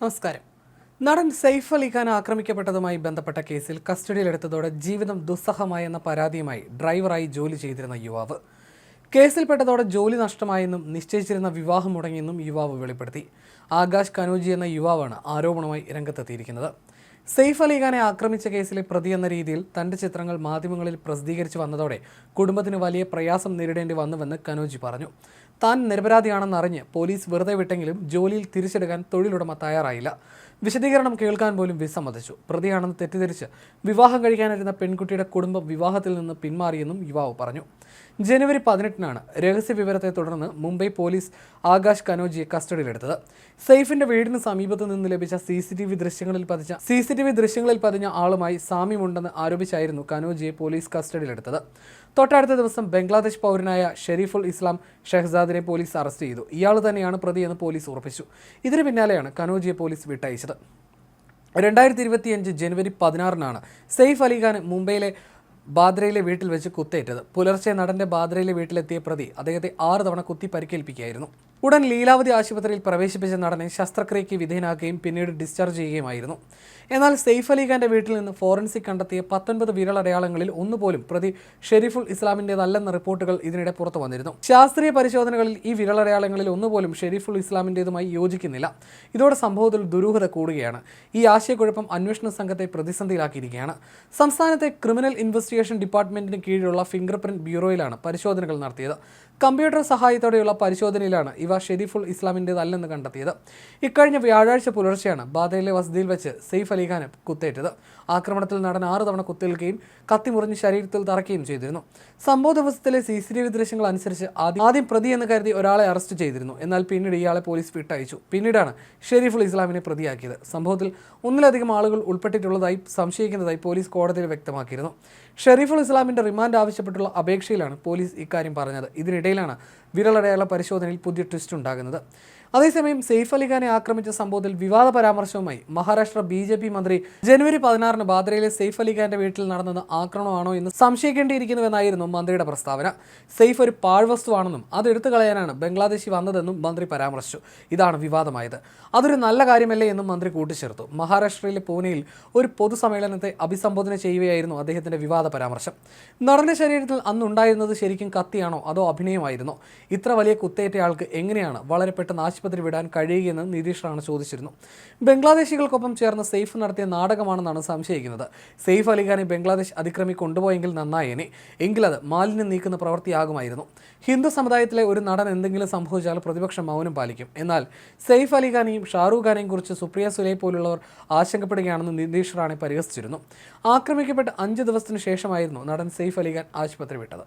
നമസ്കാരം. നടൻ സെയ്ഫ് അലി ഖാൻ ആക്രമിക്കപ്പെട്ടതുമായി ബന്ധപ്പെട്ട കേസിൽ കസ്റ്റഡിയിലെടുത്തതോടെ ജീവിതം ദുസ്സഹമായെന്ന പരാതിയുമായി ഡ്രൈവറായി ജോലി ചെയ്തിരുന്ന യുവാവ്. കേസിൽപ്പെട്ടതോടെ ജോലി നഷ്ടമായെന്നും നിശ്ചയിച്ചിരുന്ന വിവാഹം മുടങ്ങിയെന്നും യുവാവ് വെളിപ്പെടുത്തി. ആകാശ് കനോജി എന്ന യുവാവാണ് ആരോപണമായി രംഗത്തെത്തിയിരിക്കുന്നത്. സെയ്ഫ് അലി ഖാനെ ആക്രമിച്ച കേസിലെ പ്രതി എന്ന രീതിയിൽ തന്റെ ചിത്രങ്ങൾ മാധ്യമങ്ങളിൽ പ്രസിദ്ധീകരിച്ചു വന്നതോടെ കുടുംബത്തിന് വലിയ പ്രയാസം നേരിടേണ്ടി വന്നുവെന്ന് കനോജി പറഞ്ഞു. താൻ നിരപരാധിയാണെന്ന് നിരപരാധിയാണെന്നറിഞ്ഞ് പോലീസ് വെറുതെ വിട്ടെങ്കിലും ജോലിയിൽ തിരിച്ചെടുക്കാൻ തൊഴിലുടമ തയ്യാറായില്ല. വിശദീകരണം കേൾക്കാൻ പോലും വിസമ്മതിച്ചു. പ്രതിയാണെന്ന് തെറ്റിദ്ധരിച്ച് വിവാഹം കഴിക്കാനിരുന്ന പെൺകുട്ടിയുടെ കുടുംബം വിവാഹത്തിൽ നിന്ന് പിന്മാറിയെന്നും യുവാവ് പറഞ്ഞു. ജനുവരി പതിനെട്ടിനാണ് രഹസ്യ വിവരത്തെ തുടർന്ന് മുംബൈ പോലീസ് ആകാശ് കനോജിയെ കസ്റ്റഡിയിലെടുത്തത്. സെയ്ഫിന്റെ വീടിന് സമീപത്ത് നിന്ന് ലഭിച്ച സി സി ടി വി ദൃശ്യങ്ങളിൽ പതിച്ച സി സി ടി വി ദൃശ്യങ്ങളിൽ പതിഞ്ഞ ആളുമായി സാമ്യമുണ്ടെന്ന് ആരോപിച്ചായിരുന്നു കനോജിയെ പോലീസ് കസ്റ്റഡിയിലെടുത്തത്. തൊട്ടടുത്ത ദിവസം ബംഗ്ലാദേശ് പൗരനായ ഷെരീഫുൾ ഇസ്ലാം ഷെഹ്സാദിനെ പോലീസ് അറസ്റ്റ് ചെയ്തു. ഇയാൾ തന്നെയാണ് പ്രതിയെന്ന് പോലീസ് ഉറപ്പിച്ചു. ഇതിന് പിന്നാലെയാണ് കനോജിയെ പോലീസ് വിട്ടയച്ചത്. രണ്ടായിരത്തി ഇരുപത്തിയഞ്ച് ജനുവരി പതിനാറിനാണ് സെയ്ഫ് അലിഖാൻ മുംബൈയിലെ ബാദ്രയിലെ വീട്ടിൽ വെച്ച് കുത്തേറ്റത്. പുലർച്ചെ നടന്റെ ബാദ്രയിലെ വീട്ടിലെത്തിയ പ്രതി അദ്ദേഹത്തെ ആറ് തവണ കുത്തി പരിക്കേൽപ്പിക്കുകയായിരുന്നു. ഉടൻ ലീലാവതി ആശുപത്രിയിൽ പ്രവേശിപ്പിച്ച നടനെ ശസ്ത്രക്രിയയ്ക്ക് വിധേയനാക്കുകയും പിന്നീട് ഡിസ്ചാർജ് ചെയ്യുകയുമായിരുന്നു. എന്നാൽ സെയ്ഫ് അലി ഖാന്റെ വീട്ടിൽ നിന്ന് ഫോറൻസിക് കണ്ടെത്തിയ പത്തൊൻപത് വിരലടയാളങ്ങളിൽ ഒന്നുപോലും പ്രതി ഷെരീഫുൽ ഇസ്ലാമിന്റെതല്ലെന്ന റിപ്പോർട്ടുകൾ ഇതിനിടെ പുറത്തു വന്നിരുന്നു. ശാസ്ത്രീയ പരിശോധനകളിൽ ഈ വിരലടയാളങ്ങളിൽ ഒന്നുപോലും ഷെരീഫുൽ ഇസ്ലാമിന്റെതുമായി യോജിക്കുന്നില്ല. ഇതോടെ സംഭവത്തിൽ ദുരൂഹത കൂടുകയാണ്. ഈ ആശയക്കുഴപ്പം അന്വേഷണ സംഘത്തെ പ്രതിസന്ധിയിലാക്കിയിരിക്കുകയാണ്. സംസ്ഥാനത്തെ ക്രിമിനൽ ഇൻവെസ്റ്റിഗേഷൻ ഡിപ്പാർട്ട്മെന്റിന് കീഴിലുള്ള ഫിംഗർ പ്രിന്റ് ബ്യൂറോയിലാണ് പരിശോധനകൾ നടത്തിയത്. കമ്പ്യൂട്ടർ സഹായത്തോടെയുള്ള പരിശോധനയിലാണ് ഇവ ഷെരീഫുൽ ഇസ്ലാമിന്റെതല്ലെന്ന് കണ്ടെത്തിയത്. ഇക്കഴിഞ്ഞ വ്യാഴാഴ്ച പുലർച്ചെയാണ് ബാദയിലെ വസതിയിൽ വെച്ച് സെയ്ഫ് അലിഖാന് കുത്തേറ്റത്. ആക്രമണത്തിൽ നടൻ ആറ് തവണ കുത്തേൽക്കുകയും കത്തിമുറിഞ്ഞ് ശരീരത്തിൽ തറയ്ക്കുകയും ചെയ്തിരുന്നു. സംഭവ ദിവസത്തിലെ സി സി ടി വി ദൃശ്യങ്ങൾ അനുസരിച്ച് ആദ്യം പ്രതി എന്ന് കരുതി ഒരാളെ അറസ്റ്റ് ചെയ്തിരുന്നു. എന്നാൽ പിന്നീട് ഇയാളെ പോലീസ് വിട്ടയച്ചു. പിന്നീടാണ് ഷെരീഫുൾ ഇസ്ലാമിനെ പ്രതിയാക്കിയത്. സംഭവത്തിൽ ഒന്നിലധികം ആളുകൾ ഉൾപ്പെട്ടിട്ടുള്ളതായി സംശയിക്കുന്നതായി പോലീസ് കോടതിയിൽ വ്യക്തമാക്കിയിരുന്നു. ഷെരീഫുൾ ഇസ്ലാമിന്റെ റിമാൻഡ് ആവശ്യപ്പെട്ടുള്ള അപേക്ഷയിലാണ് പോലീസ് ഇക്കാര്യം പറഞ്ഞത്. ഇതിനിടയിലാണ് വിരലടയാള പരിശോധനയിൽ പുതിയ ട്വിസ്റ്റ് ഉണ്ടാകുന്നത്. അതേസമയം സെയ്ഫ് അലിഖാനെ ആക്രമിച്ച സംഭവത്തിൽ വിവാദ പരാമർശവുമായി മഹാരാഷ്ട്ര ബി ജെ പി മന്ത്രി ജനുവരി പതിനാറിന് ബാദ്രയിലെ സെയ്ഫ് അലിഖാന്റെ വീട്ടിൽ നടന്നത് ആക്രമണമാണോ എന്ന് സംശയിക്കേണ്ടിയിരിക്കുന്നുവെന്നായിരുന്നു മന്ത്രിയുടെ പ്രസ്താവന. സെയ്ഫ് ഒരു പാഴ്വസ്തുവാണെന്നും അത് എടുത്തു കളയാനാണ് ബംഗ്ലാദേശി വന്നതെന്നും മന്ത്രി പരാമർശിച്ചു. ഇതാണ് വിവാദമായത്. അതൊരു നല്ല കാര്യമല്ലേ എന്നും മന്ത്രി കൂട്ടിച്ചേർത്തു. മഹാരാഷ്ട്രയിലെ പൂനെയിൽ ഒരു പൊതുസമ്മേളനത്തെ അഭിസംബോധന ചെയ്യുകയായിരുന്നു അദ്ദേഹത്തിന്റെ വിവാദ പരാമർശം. നടന്റെ ശരീരത്തിൽ അന്നുണ്ടായിരുന്നത് ശരിക്കും കത്തിയാണോ അതോ അഭിനയമായിരുന്നോ? ഇത്ര വലിയ കുത്തേറ്റയാൾക്ക് എങ്ങനെയാണ് വളരെ പെട്ടെന്ന് ആശുപത്രി വിടാൻ കഴിയുകയെന്ന് നിതീഷ് റാണ ചോദിച്ചിരുന്നു. ബംഗ്ലാദേശികൾക്കൊപ്പം ചേർന്ന് സെയ്ഫ് നടത്തിയ നാടകമാണെന്നാണ് സംശയിക്കുന്നത്. സെയ്ഫ് അലിഖാനെ ബംഗ്ലാദേശ് അതിക്രമി കൊണ്ടുപോയെങ്കിൽ നന്നായേനെ. എങ്കിലത് മാലിന്യം നീക്കുന്ന പ്രവൃത്തിയാകുമായിരുന്നു. ഹിന്ദു സമുദായത്തിലെ ഒരു നടൻ എന്തെങ്കിലും സംഭവിച്ചാൽ പ്രതിപക്ഷം മൗനം പാലിക്കും. എന്നാൽ സെയ്ഫ് അലിഖാനെയും ഷാറൂഖ് ഖാനെയും കുറിച്ച് സുപ്രിയ സുലൈ പോലുള്ളവർ ആശങ്കപ്പെടുകയാണെന്ന് നിതീഷ് റാണെ പരിഹസിച്ചിരുന്നു. ആക്രമിക്കപ്പെട്ട് അഞ്ച് ദിവസത്തിനു ശേഷമായിരുന്നു നടൻ സെയ്ഫ് അലിഖാൻ ആശുപത്രി വിട്ടത്.